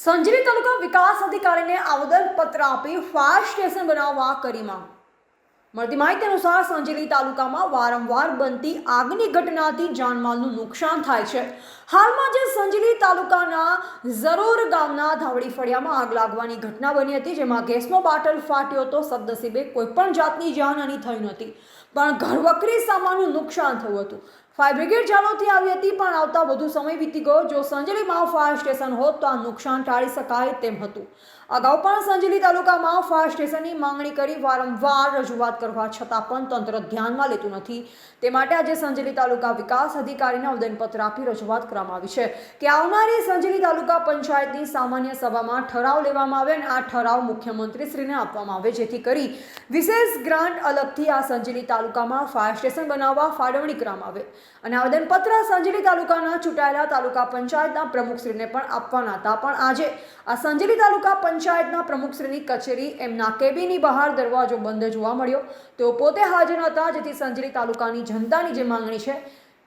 સંજરી તાલુકા વિકાસ અધિકારીને આવેદનપત્ર આપી ફાયર સ્ટેશન બનાવવા કરી માંગ. મળતી માહિતી અનુસાર સંજેલી તાલુકામાં વારંવાર બનતી આગની ઘટનાથી જાનમાલનું નુકસાન થાય છે. હાલમાં જે સંજેલી તાલુકાના ઝરોર ગામના ધાવડી ફળિયામાં આગ લાગવાની ઘટના બની હતી, જેમાં ગેસનો બાટલ ફાટ્યો તો સદનસીબે કોઈપણ જાતની જાનહાની થઈ નહોતી, પણ ઘરવકરી સામાનનું નુકસાન થયું હતું. ફાયર બ્રિગેડ જાલોથી આવી હતી, પણ આવતા વધુ સમય વીતી ગયો. જો સંજેલીમાં ફાયર સ્ટેશન હોત તો આ નુકસાન ટાળી શકાય તેમ હતું. અગાઉ પણ સંજેલી તાલુકામાં ફાયર સ્ટેશનની માંગણી કરી વારંવાર રજૂઆત કરવા છતાં પણ તંત્ર ધ્યાનમાં લેતું નથી. તે માટે આજે સંજેલી તાલુકા વિકાસ અધિકારીને આવેદનપત્ર આપી રજૂઆત કરવામાં આવી છે કે આવનારી સંજેલી તાલુકા પંચાયતની સામાન્ય સભામાં ઠરાવ લેવામાં આવે અને આ ઠરાવ મુખ્યમંત્રીશ્રીને આપવામાં આવે, જેથી કરી વિશેષ ગ્રાન્ટ અલગથી આ સંજેલી તાલુકામાં ફાયર સ્ટેશન બનાવવા ફાળવણી કરવામાં આવે. અને આવેદનપત્ર સંજેલી તાલુકાના ચૂંટાયેલા તાલુકા પંચાયતના પ્રમુખશ્રીને પણ આપવાના હતા. પણ આજે આ સંજેલી તાલુકા પંચાયતના પ્રમુખશ્રીની કચેરી એમના કેબિનની બહાર દરવાજો બંધ જોવા મળ્યો. તેઓ પોતે હાજર હતા, જેથી સંજેલી તાલુકાની જનતાની જે માંગણી છે,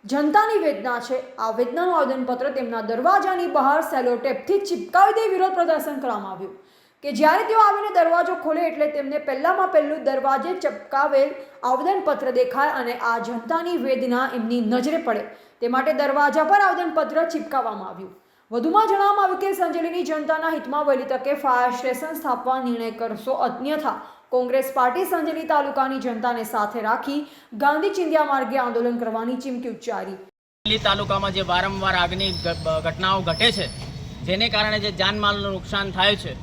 જનતાની વેદના છે, આ વેદનાનું આવેદનપત્ર તેમના દરવાજાની બહાર સેલોટેપથી ચિપકાવી દે વિરોધ પ્રદર્શન કરવામાં આવ્યું. કે જ્યારે તેઓ આવીને દરવાજો ખોલે એટલે તેમને પહેલામાં પહેલું દરવાજે ચપકાવેલ આવેદનપત્ર દેખાય અને આ જનતાની વેદના એમની નજરે પડે. તે માટે દરવાજા પર આવેદનપત્ર ચિપકાવવામાં આવ્યું. વધુમાં જણાવવામાં આવ્યું કે સંજેલીની જનતાના હિતમાં વહેલી તકે ફાયર સ્ટેશન સ્થાપવા નિર્ણય કરશો અન્યથા કોંગ્રેસ પાર્ટી સંજેલી તાલુકાની જનતાને સાથે રાખી ગાંધી ચિંધ્યા માર્ગે આંદોલન કરવાની ચીમકી ઉચ્ચારી. તાલુકામાં જે વારંવાર આગની ઘટનાઓ ઘટે છે, જેને કારણે જે જાનમાલનું નુકસાન થાય છે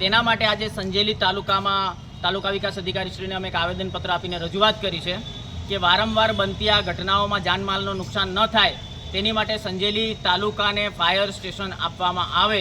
તેના માટે આજે સંજેલી તાલુકામાં તાલુકા વિકાસ અધિકારીશ્રીને અમે એક આવેદનપત્ર આપીને રજૂઆત કરી છે કે વારંવાર બનતી આ ઘટનાઓમાં જાનમાલનું નુકસાન ન થાય તેની માટે સંજેલી તાલુકાને ફાયર સ્ટેશન આપવામાં આવે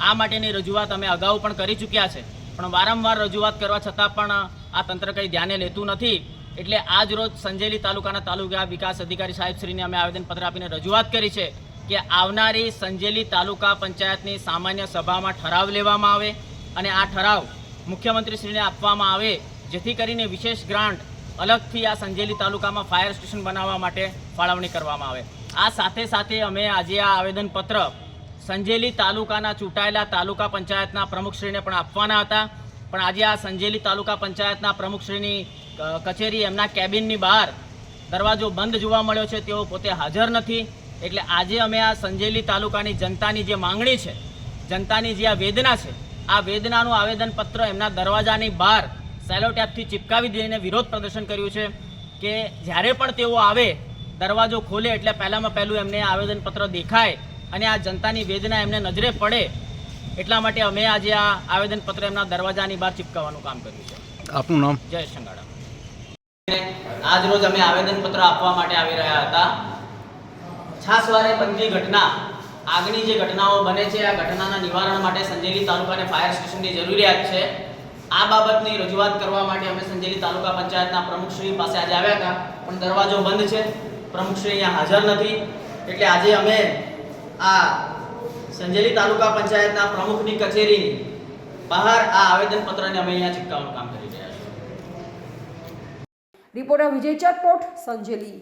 આ માટેની રજૂઆત અમે અગાઉ પણ કરી ચૂક્યા છે. પણ વારંવાર રજૂઆત કરવા છતાં પણ આ તંત્ર કંઈ ધ્યાને લેતું નથી. એટલે આજ રોજ સંજેલી તાલુકાના તાલુકા વિકાસ અધિકારી સાહેબશ્રીને અમે આવેદનપત્ર આપીને રજૂઆત કરી છે કે આવનારી સંજેલી તાલુકા પંચાયતની સામાન્ય સભામાં ઠરાવ લેવામાં આવે અને આ ઠરાવ મુખ્યમંત્રીશ્રીને આપવામાં આવે, જેથી કરીને વિશેષ ગ્રાન્ટ અલગથી આ સંજેલી તાલુકામાં ફાયર સ્ટેશન બનાવવા માટે ફાળવણી કરવામાં આવે. આ સાથે સાથે અમે આજે આ આવેદનપત્ર સંજેલી તાલુકાના ચૂંટાયેલા તાલુકા પંચાયતના પ્રમુખશ્રીને પણ આપવાના હતા. પણ આજે આ સંજેલી તાલુકા પંચાયતના પ્રમુખશ્રીની કચેરી એમના કેબિનની બહાર દરવાજો બંધ જોવા મળ્યો છે, તેઓ પોતે હાજર નથી. એટલે આજે અમે આ સંજેલી તાલુકાની જનતાની જે માંગણી છે, જનતાની જે આ વેદના છે આ વેદનાનું આવેદનપત્ર એમના દરવાજાની બહાર સેલોટેપથી ચિપકાવી દઈને વિરોધ પ્રદર્શન કર્યું છે કે જ્યારે પણ તેઓ આવે દરવાજો ખોલે એટલે પહેલામાં પહેલું એમને આવેદનપત્ર દેખાય અને આ જનતાની વેદના એમને નજરે પડે એટલા માટે અમે આજે આ આવેદનપત્ર એમના દરવાજાની બહાર ચિપકાવવાનું કામ કર્યું છે. આપનું નામ? જય શંગાડા આજ રોજ અમે આવેદનપત્ર આપવા માટે આવી રહ્યા હતા. છાસવારે બનતી ઘટના આગની જે ઘટનાઓ બને છે, આ ઘટનાના નિવારણ માટે સંજેલી તાલુકાને ફાયર સ્ટેશનની જરૂરિયાત છે. આ બાબતની રજૂઆત કરવા માટે અમે સંજેલી તાલુકા પંચાયતના પ્રમુખશ્રી પાસે આજે આવ્યા હતા. પણ દરવાજો બંધ છે. પ્રમુખશ્રી અહીંયા હાજર નથી. એટલે આજે અમે આ સંજેલી તાલુકા પંચાયતના પ્રમુખની કચેરી બહાર આ આવેદનપત્રને અમે અહીંયા ચિપકાવવાનું કામ કરી રહ્યા છીએ. રિપોર્ટર વિજય ચટપોટ, સંજેલી.